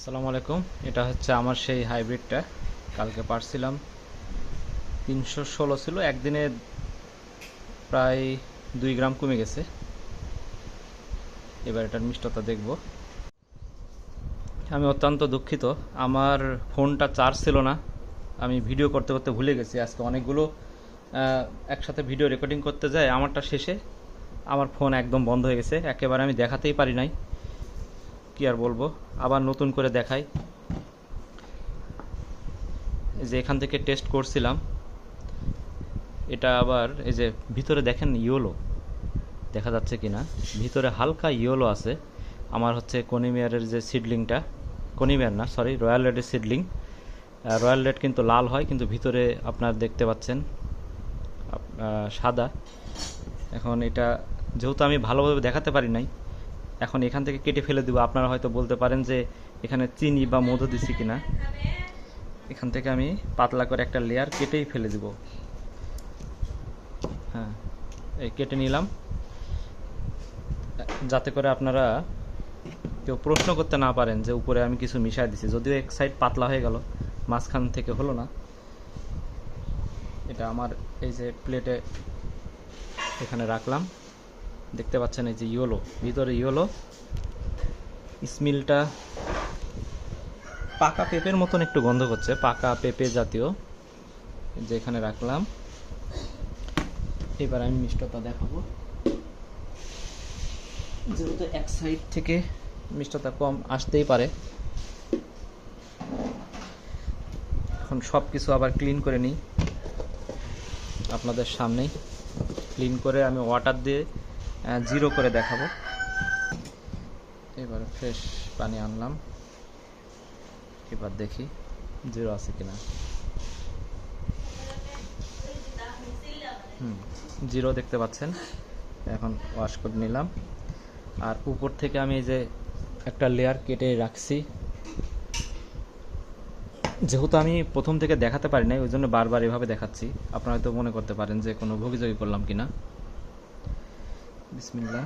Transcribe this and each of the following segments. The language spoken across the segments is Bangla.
আসসালামু আলাইকুম। এটা হচ্ছে আমার সেই হাইব্রিডটা। কালকে পারছিলাম। তিনশো ষোলো ছিল। একদিনে প্রায় দুই গ্রাম কমে গেছে। এবার এটার মিষ্টতা দেখব। আমি অত্যন্ত দুঃখিত। আমার ফোনটা চার্জ ছিল না। আমি ভিডিও করতে করতে ভুলে গেছি। আজকে অনেকগুলো একসাথে ভিডিও রেকর্ডিং করতে যাই। আমারটা শেষে। আমার ফোন একদম বন্ধ হয়ে গেছে। একেবারে আমি দেখাতেই পারি নাই। কি আর বলব? আবার নতুন করে দেখাই। যে এখান থেকে টেস্ট করছিলাম। এটা আবার এই যে ভিতরে দেখেন ইয়োলো। দেখা যাচ্ছে কি না ভিতরে হালকা ইয়োলো আছে। আমার হচ্ছে কনিমিয়ারের যে সিডলিংটা, কনিমিয়ার না সরি রয়্যাল রেডের সিডলিং। রয়্যাল রেড কিন্তু লাল হয়, কিন্তু ভিতরে আপনার দেখতে পাচ্ছেন সাদা। এখন এটা যেহেতু আমি ভালোভাবে দেখাতে পারি নাই এখন এখান থেকে কেটে ফেলে দিব। আপনারা হয়তো বলতে পারেন যে এখানে চিনি বা মধু দিছি কিনা। এখান থেকে আমি পাতলা করে একটা লেয়ার কেটেই ফেলে দিব। হ্যাঁ এই কেটে নিলাম। যাতে করে আপনারা কেউ প্রশ্ন করতে না পারেন যে উপরে আমি কিছু মিশাই দিছি। যদিও এক সাইড পাতলা হয়ে গেল, মাঝখান থেকে হলো না। এটা আমার এই যে প্লেটে এখানে রাখলাম। দেখতে পাচ্ছেন এই যে ইয়োলো, ভিতরে ইয়োলো। স্মিলটা পাকা পেঁপের মতন একটু গন্ধ করছে, পাকা পেঁপে জাতীয়, যে এখানে রাখলাম। এবার আমি মিষ্টতা দেখাবো। যেহেতু এক সাইড থেকে মিষ্টতা কম আসতেই পারে। এখন সব কিছু আবার ক্লিন করে নিই। আপনাদের সামনেই। ক্লিন করে আমি ওয়াটার দিয়ে জিরো করে দেখাবো। এবার ফ্রেশ পানি আনলাম। এবার দেখি জিরো আছে কিনা। হুম জিরো দেখতে পাচ্ছেন। এখন ওয়াশ করে নিলাম। আর উপর থেকে আমি যে একটা লেয়ার কেটে রাখছি। যেহেতু আমি প্রথম থেকে দেখাতে পারি নাই, ওই জন্য বারবার এভাবে দেখাচ্ছি। আপনারা হয়তো মনে করতে পারেন যে কোনো ভোগিযোগী করলাম কিনা। বিসমিল্লাহ।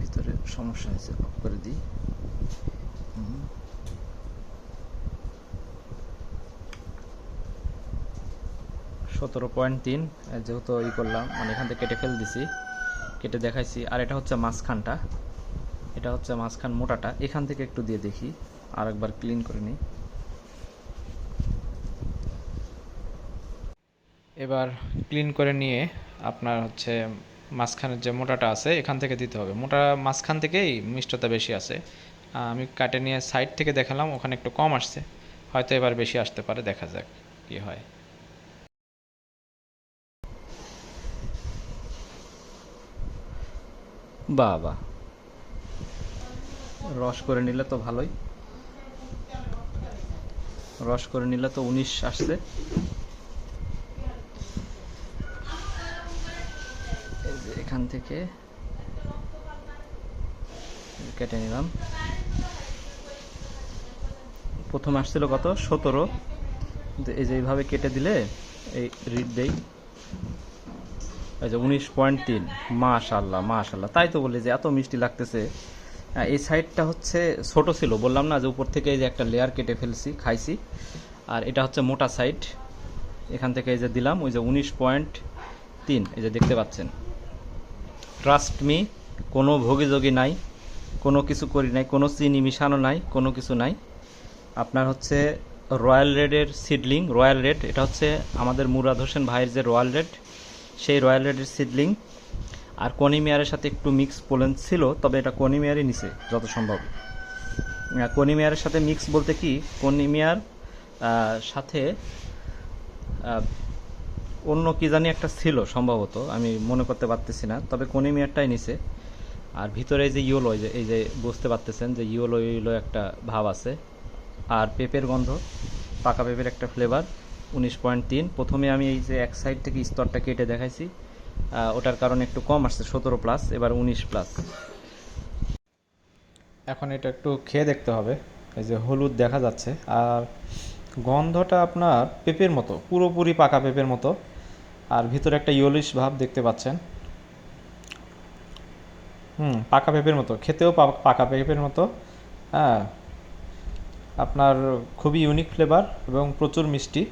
ভিতরে সমস্যা হয়েছে অফ করে দিই। সতেরো পয়েন্ট তিন যেহেতু ই করলাম মানে এখান থেকে কেটে ফেল দিছি, কেটে দেখাইছি, আর এটা হচ্ছে মাঝখানটা। এটা হচ্ছে মাঝখান মোটাটা, এখান থেকে একটু দিয়ে দেখি আর একবার ক্লিন করে নিই। এবার ক্লিন করে নিয়ে আপনার হচ্ছে মাঝখানের যে মোটাটা আছে, এখান থেকে দিতে হবে। মোটা মাঝখান থেকেই মিষ্টতা বেশি আছে। আমি কাটে নিয়ে সাইড থেকে দেখালাম, ওখানে একটু কম আসছে। হয়তো এবার বেশি আসতে পারে, দেখা যাক কি হয়। বাহ রস করে নিলে তো ভালোই। রস করে নিলে তো উনিশ আসছে। এখান থেকে কেটে নিলাম। প্রথম আসছিল কত? সতেরো। এই যে এইভাবে কেটে দিলে, এই রিড দেই। এই যে উনিশ পয়েন্ট তিন মাশাল্লাহ মাশাল্লাহ তাই তো বলি যে এত মিষ্টি লাগতেছে। হ্যাঁ, এই সাইডটা হচ্ছে ছোট ছিল বললাম না যে উপর থেকে এই যে একটা লেয়ার কেটে ফেলছি খাইছি। আর এটা হচ্ছে মোটা সাইড। এখান থেকে এই যে দিলাম ওই যে উনিশ পয়েন্ট তিন এই যে দেখতে পাচ্ছেন। ট্রাস্ট মি কোনো ভোগীযোগী নাই কোনো কিছু করি নাই কোনো চিনি মিশানো নাই কোনো কিছু নাই। আপনার হচ্ছে রয়্যাল রেডের সিডলিং রয়্যাল রেড এটা হচ্ছে আমাদের মুরাদ হোসেন ভাইয়ের যে রয়্যাল রেড সেই রয়্যাল রেডের সিডলিং আর কনিমিয়ারের সাথে একটু মিক্স পোলেন ছিল, তবে এটা কনিমিয়ারই নিছে, যত সম্ভব। কনিমিয়ারের সাথে মিক্স বলতে কি? কনিমিয়ার সাথে অন্য কি জানি একটা ছিল সম্ভবত, আমি মনে করতে পারতেছি না, তবে কনিমিয়ারটাই নিছে। আর ভিতরে এই যে ইয়োলো যে, এই যে বুঝতে পারতেছেন যে ইয়োলো ইয়োলো একটা ভাব আছে। আর পেঁপের গন্ধ, পাকা পেঁপের একটা ফ্লেভার উনিশ পয়েন্ট তিন। প্রথমে আমি এই যে এক সাইড থেকে স্তরটা কেটে দেখাইছি ওটার কারণে একটু কম আসছে, সতেরো প্লাস এবার উনিশ প্লাস এখন এটা একটু খেয়ে দেখতে হবে, এই যে হলুদ দেখা যাচ্ছে। আর গন্ধটা আপনার পেঁপের মতো, পুরোপুরি পাকা পেঁপের মতো। আর ভিতরে একটা ইয়লিশ ভাব দেখতে পাচ্ছেন। হুম, পাকা পেঁপের মতো, খেতেও পাকা পেঁপের মতো। হ্যাঁ আপনার খুবই ইউনিক ফ্লেভার এবং প্রচুর মিষ্টি।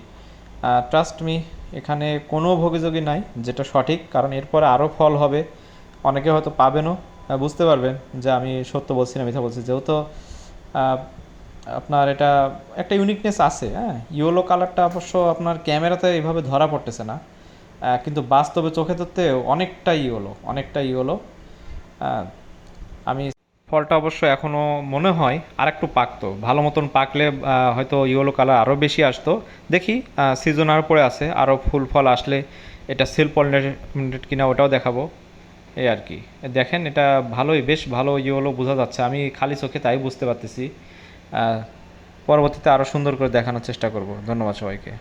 ট্রাস্ট মি এখানে কোনো ভোগীযোগী নাই, যেটা সঠিক, কারণ এরপরে আরও ফল হবে। অনেকে হয়তো পাবেনও। বুঝতে পারবেন যে আমি সত্য বলছি না মিথ্যা বলছি। যেহেতু আপনার এটা একটা ইউনিকনেস আছে হ্যাঁ? ইয়েলো কালারটা অবশ্য আপনার ক্যামেরাতে এইভাবে ধরা পড়তেছে না। কিন্তু বাস্তবে চোখে ধরতে অনেকটা ইয়েলো অনেকটা ইয়েলো আমি ফলটা অবশ্য এখনও মনে হয় আর একটু পাকতো। ভালো মতন পাকলে হয়তো ইয়েলো কালার আরও বেশি আসতো। দেখি সিজন আর পরে আছে আরও ফুল ফল আসলে এটা সেল পলিনেটেড কিনা ওটাও দেখাবো। এই আর কি। দেখেন, এটা ভালোই, বেশ ভালো ইয়েলো বোঝা যাচ্ছে। আমি খালি চোখে তাই বুঝতে পারতেছি। পরবর্তীতে আরও সুন্দর করে দেখানোর চেষ্টা করব। ধন্যবাদ সবাইকে।